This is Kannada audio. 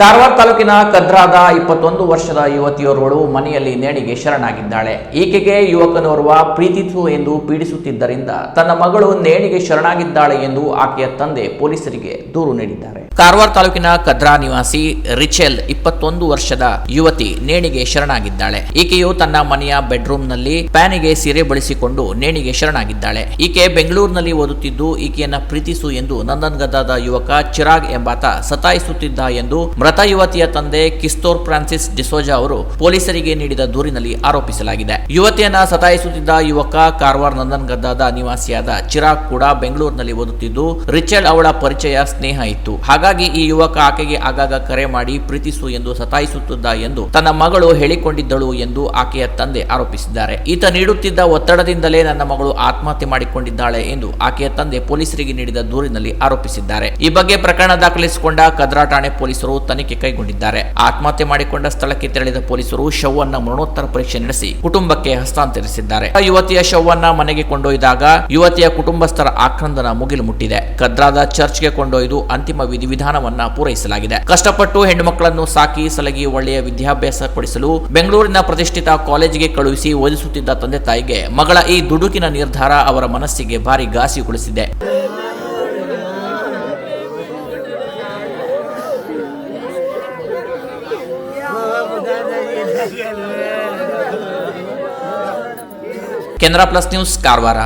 ಕಾರವಾರ ತಾಲೂಕಿನ ಕದ್ರಾದ ಇಪ್ಪತ್ತೊಂದು ವರ್ಷದ ಯುವತಿಯೋರ್ವಳು ಮನೆಯಲ್ಲಿ ನೇಣಿಗೆ ಶರಣಾಗಿದ್ದಾಳೆ. ಈಕೆಗೆ ಯುವಕನೋರ್ವ ಪ್ರೀತಿಸು ಎಂದು ಪೀಡಿಸುತ್ತಿದ್ದರಿಂದ ತನ್ನ ಮಗಳು ನೇಣಿಗೆ ಶರಣಾಗಿದ್ದಾಳೆ ಎಂದು ಆಕೆಯ ತಂದೆ ಪೊಲೀಸರಿಗೆ ದೂರು ನೀಡಿದ್ದಾರೆ. ಕಾರವಾರ ತಾಲೂಕಿನ ಕದ್ರಾ ನಿವಾಸಿ ರಿಚೆಲ್ ಇಪ್ಪತ್ತೊಂದು ವರ್ಷದ ಯುವತಿ ನೇಣಿಗೆ ಶರಣಾಗಿದ್ದಾಳೆ. ಈಕೆಯು ತನ್ನ ಮನೆಯ ಬೆಡ್ರೂಮ್ನಲ್ಲಿ ಪ್ಯಾನಿಗೆ ಸೀರೆ ಬಳಸಿಕೊಂಡು ನೇಣಿಗೆ ಶರಣಾಗಿದ್ದಾಳೆ. ಈಕೆ ಬೆಂಗಳೂರಿನಲ್ಲಿ ಓದುತ್ತಿದ್ದು, ಈಕೆಯನ್ನ ಪ್ರೀತಿಸು ಎಂದು ನಂದನ್ಗದ್ದದ ಯುವಕ ಚಿರಾಗ್ ಎಂಬಾತ ಸತಾಯಿಸುತ್ತಿದ್ದ ಎಂದು ಮೃತ ಯುವತಿಯ ತಂದೆ ಕಿಸ್ತೋರ್ ಫ್ರಾನ್ಸಿಸ್ ಡಿಸೋಜಾ ಅವರು ಪೊಲೀಸರಿಗೆ ನೀಡಿದ ದೂರಿನಲ್ಲಿ ಆರೋಪಿಸಲಾಗಿದೆ. ಯುವತಿಯನ್ನ ಸತಾಯಿಸುತ್ತಿದ್ದ ಯುವಕ ಕಾರವಾರ ನಂದನ್ಗದ್ದಾದ ನಿವಾಸಿಯಾದ ಚಿರಾಗ್ ಕೂಡ ಬೆಂಗಳೂರಿನಲ್ಲಿ ಓದುತ್ತಿದ್ದು, ರಿಚರ್ಡ್ ಅವಳ ಪರಿಚಯ ಸ್ನೇಹ ಇತ್ತು. ಹಾಗಾಗಿ ಈ ಯುವಕ ಆಕೆಗೆ ಆಗಾಗ ಕರೆ ಮಾಡಿ ಪ್ರೀತಿಸು ಎಂದು ಸತಾಯಿಸುತ್ತಿದ್ದ ಎಂದು ತನ್ನ ಮಗಳು ಹೇಳಿಕೊಂಡಿದ್ದಳು ಎಂದು ಆಕೆಯ ತಂದೆ ಆರೋಪಿಸಿದ್ದಾರೆ. ಈತ ನೀಡುತ್ತಿದ್ದ ಒತ್ತಡದಿಂದಲೇ ನನ್ನ ಮಗಳು ಆತ್ಮಹತ್ಯೆ ಮಾಡಿಕೊಂಡಿದ್ದಾಳೆ ಎಂದು ಆಕೆಯ ತಂದೆ ಪೊಲೀಸರಿಗೆ ನೀಡಿದ ದೂರಿನಲ್ಲಿ ಆರೋಪಿಸಿದ್ದಾರೆ. ಈ ಬಗ್ಗೆ ಪ್ರಕರಣ ದಾಖಲಿಸಿಕೊಂಡ ಕದ್ರಾ ಠಾಣೆ ಪೊಲೀಸರು ತನಿಖೆ ಕೈಗೊಂಡಿದ್ದಾರೆ. ಆತ್ಮಹತ್ಯೆ ಮಾಡಿಕೊಂಡ ಸ್ಥಳಕ್ಕೆ ತೆರಳಿದ ಪೊಲೀಸರು ಶವನ್ನ ಮರಣೋತ್ತರ ಪರೀಕ್ಷೆ ನಡೆಸಿ ಕುಟುಂಬಕ್ಕೆ ಹಸ್ತಾಂತರಿಸಿದ್ದಾರೆ. ಯುವತಿಯ ಶವನ್ನ ಮನೆಗೆ ಕೊಂಡೊಯ್ದಾಗ ಯುವತಿಯ ಕುಟುಂಬಸ್ಥರ ಆಕ್ರಂದನ ಮುಗಿಲು ಮುಟ್ಟಿದೆ. ಕದ್ರಾದ ಚರ್ಚ್ಗೆ ಕೊಂಡೊಯ್ದು ಅಂತಿಮ ವಿಧಿವಿಧಾನವನ್ನ ಪೂರೈಸಲಾಗಿದೆ. ಕಷ್ಟಪಟ್ಟು ಹೆಣ್ಣು ಮಕ್ಕಳನ್ನು ಸಾಕಿ ಸಲಗಿ ಒಳ್ಳೆಯ ವಿದ್ಯಾಭ್ಯಾಸ ಕೊಡಿಸಲು ಬೆಂಗಳೂರಿನ ಪ್ರತಿಷ್ಠಿತ ಕಾಲೇಜಿಗೆ ಕಳುಹಿಸಿ ಓದಿಸುತ್ತಿದ್ದ ತಂದೆ ತಾಯಿಗೆ ಮಗಳ ಈ ದುಡುಕಿನ ನಿರ್ಧಾರ ಅವರ ಮನಸ್ಸಿಗೆ ಭಾರಿ ಘಾಸಿಗೊಳಿಸಿದೆ. केंद्रा प्लस न्यूज कारवारा.